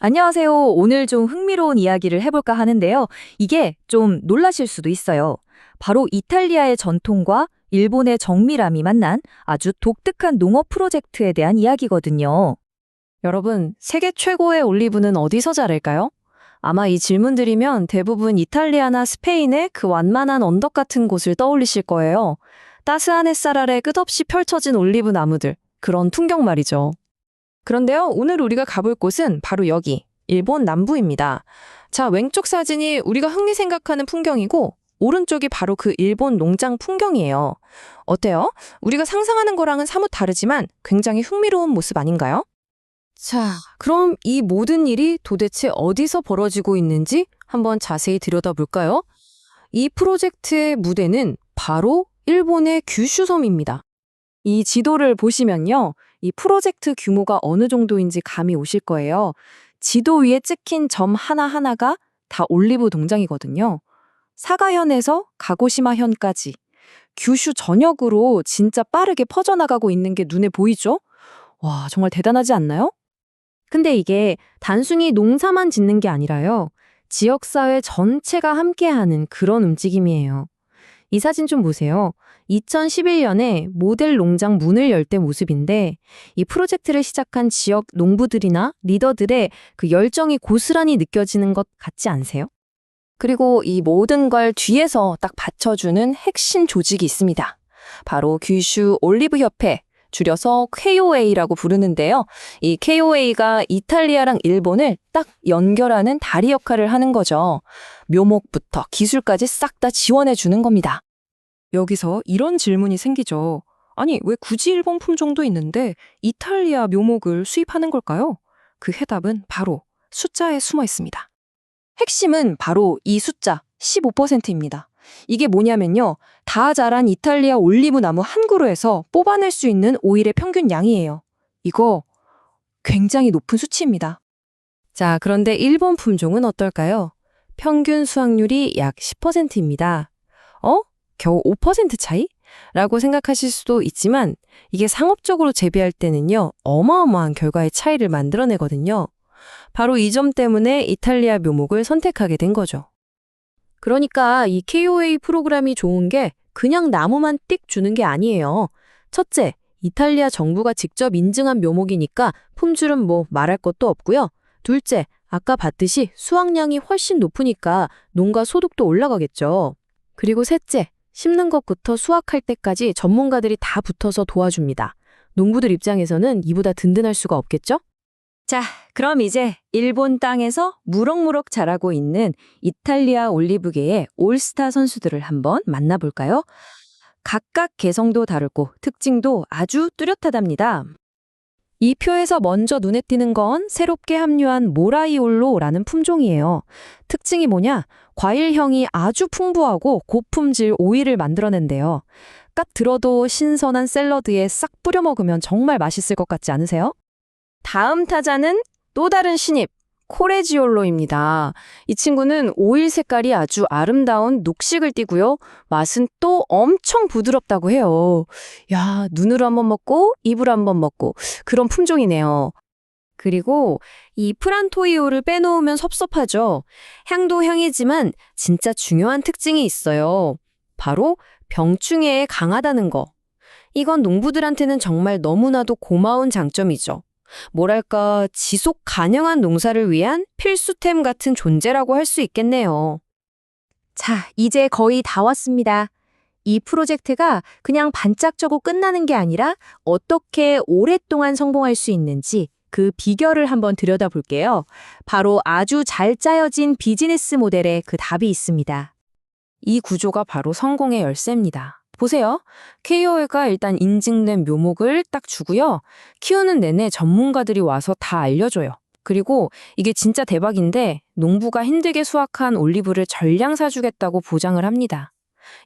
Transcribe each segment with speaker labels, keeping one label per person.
Speaker 1: 안녕하세요. 오늘 좀 흥미로운 이야기를 해볼까 하는데요. 이게 좀 놀라실 수도 있어요. 바로 이탈리아의 전통과 일본의 정밀함이 만난 아주 독특한 농업 프로젝트에 대한 이야기거든요.
Speaker 2: 여러분, 세계 최고의 올리브는 어디서 자랄까요? 아마 이 질문 드리면 대부분 이탈리아나 스페인의 그 완만한 언덕 같은 곳을 떠올리실 거예요. 따스한 햇살 아래 끝없이 펼쳐진 올리브 나무들, 그런 풍경 말이죠. 그런데요, 오늘 우리가 가볼 곳은 바로 여기, 일본 남부입니다. 자, 왼쪽 사진이 우리가 흔히 생각하는 풍경이고, 오른쪽이 바로 그 일본 농장 풍경이에요. 어때요? 우리가 상상하는 거랑은 사뭇 다르지만 굉장히 흥미로운 모습 아닌가요? 자, 그럼 이 모든 일이 도대체 어디서 벌어지고 있는지 한번 자세히 들여다볼까요? 이 프로젝트의 무대는 바로 일본의 규슈섬입니다. 이 지도를 보시면요. 이 프로젝트 규모가 어느 정도인지 감이 오실 거예요. 지도 위에 찍힌 점 하나하나가 다 올리브 농장이거든요. 사가현에서 가고시마현까지 규슈 전역으로 진짜 빠르게 퍼져나가고 있는 게 눈에 보이죠? 와, 정말 대단하지 않나요? 근데 이게 단순히 농사만 짓는 게 아니라요. 지역사회 전체가 함께하는 그런 움직임이에요. 이 사진 좀 보세요. 2011년에 모델 농장 문을 열 때 모습인데 이 프로젝트를 시작한 지역 농부들이나 리더들의 그 열정이 고스란히 느껴지는 것 같지 않으세요? 그리고 이 모든 걸 뒤에서 딱 받쳐주는 핵심 조직이 있습니다. 바로 규슈 올리브 협회, 줄여서 KOA라고 부르는데요. 이 KOA가 이탈리아랑 일본을 딱 연결하는 다리 역할을 하는 거죠. 묘목부터 기술까지 싹 다 지원해 주는 겁니다. 여기서 이런 질문이 생기죠. 아니, 왜 굳이 일본 품종도 있는데 이탈리아 묘목을 수입하는 걸까요? 그 해답은 바로 숫자에 숨어 있습니다. 핵심은 바로 이 숫자 15%입니다. 이게 뭐냐면요. 다 자란 이탈리아 올리브 나무 한 그루에서 뽑아낼 수 있는 오일의 평균 양이에요. 이거 굉장히 높은 수치입니다. 자, 그런데 일본 품종은 어떨까요? 평균 수확률이 약 10%입니다. 어? 겨우 5% 차이? 라고 생각하실 수도 있지만 이게 상업적으로 재배할 때는요, 어마어마한 결과의 차이를 만들어내거든요. 바로 이 점 때문에 이탈리아 묘목을 선택하게 된 거죠. 그러니까 이 KOA 프로그램이 좋은 게 그냥 나무만 띡 주는 게 아니에요. 첫째, 이탈리아 정부가 직접 인증한 묘목이니까 품질은 뭐 말할 것도 없고요. 둘째, 아까 봤듯이 수확량이 훨씬 높으니까 농가 소득도 올라가겠죠. 그리고 셋째, 심는 것부터 수확할 때까지 전문가들이 다 붙어서 도와줍니다. 농부들 입장에서는 이보다 든든할 수가 없겠죠?
Speaker 1: 자, 그럼 이제 일본 땅에서 무럭무럭 자라고 있는 이탈리아 올리브계의 올스타 선수들을 한번 만나볼까요? 각각 개성도 다르고 특징도 아주 뚜렷하답니다. 이 표에서 먼저 눈에 띄는 건 새롭게 합류한 모라이올로라는 품종이에요. 특징이 뭐냐? 과일형이 아주 풍부하고 고품질 오일을 만들어낸대요. 딱 들어도 신선한 샐러드에 싹 뿌려 먹으면 정말 맛있을 것 같지 않으세요?
Speaker 2: 다음 타자는 또 다른 신입, 코레지올로입니다. 이 친구는 오일 색깔이 아주 아름다운 녹식을 띠고요. 맛은 또 엄청 부드럽다고 해요. 야, 눈으로 한번 먹고 입으로 한번 먹고 그런 품종이네요. 그리고 이 프란토이오를 빼놓으면 섭섭하죠. 향도 향이지만 진짜 중요한 특징이 있어요. 바로 병충해에 강하다는 거. 이건 농부들한테는 정말 너무나도 고마운 장점이죠. 뭐랄까, 지속 가능한 농사를 위한 필수템 같은 존재라고 할 수 있겠네요. 자, 이제 거의 다 왔습니다. 이 프로젝트가 그냥 반짝저고 끝나는 게 아니라 어떻게 오랫동안 성공할 수 있는지 그 비결을 한번 들여다볼게요. 바로 아주 잘 짜여진 비즈니스 모델에 그 답이 있습니다. 이 구조가 바로 성공의 열쇠입니다. 보세요. KOL가 일단 인증된 묘목을 딱 주고요. 키우는 내내 전문가들이 와서 다 알려줘요. 그리고 이게 진짜 대박인데 농부가 힘들게 수확한 올리브를 전량 사주겠다고 보장을 합니다.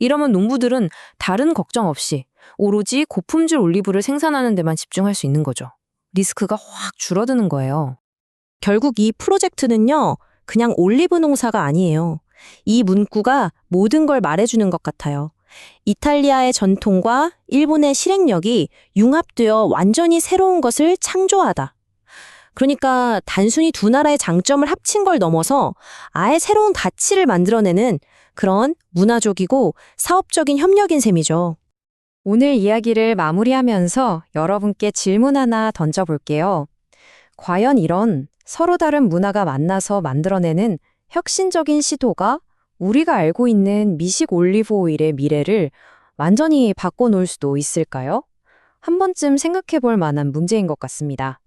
Speaker 2: 이러면 농부들은 다른 걱정 없이 오로지 고품질 올리브를 생산하는 데만 집중할 수 있는 거죠. 리스크가 확 줄어드는 거예요. 결국 이 프로젝트는요, 그냥 올리브 농사가 아니에요. 이 문구가 모든 걸 말해주는 것 같아요. 이탈리아의 전통과 일본의 실행력이 융합되어 완전히 새로운 것을 창조하다.
Speaker 3: 그러니까 단순히 두 나라의 장점을 합친 걸 넘어서 아예 새로운 가치를 만들어내는 그런 문화적이고 사업적인 협력인 셈이죠.
Speaker 2: 오늘 이야기를 마무리하면서 여러분께 질문 하나 던져볼게요. 과연 이런 서로 다른 문화가 만나서 만들어내는 혁신적인 시도가 우리가 알고 있는 미식 올리브 오일의 미래를 완전히 바꿔놓을 수도 있을까요? 한 번쯤 생각해 볼 만한 문제인 것 같습니다.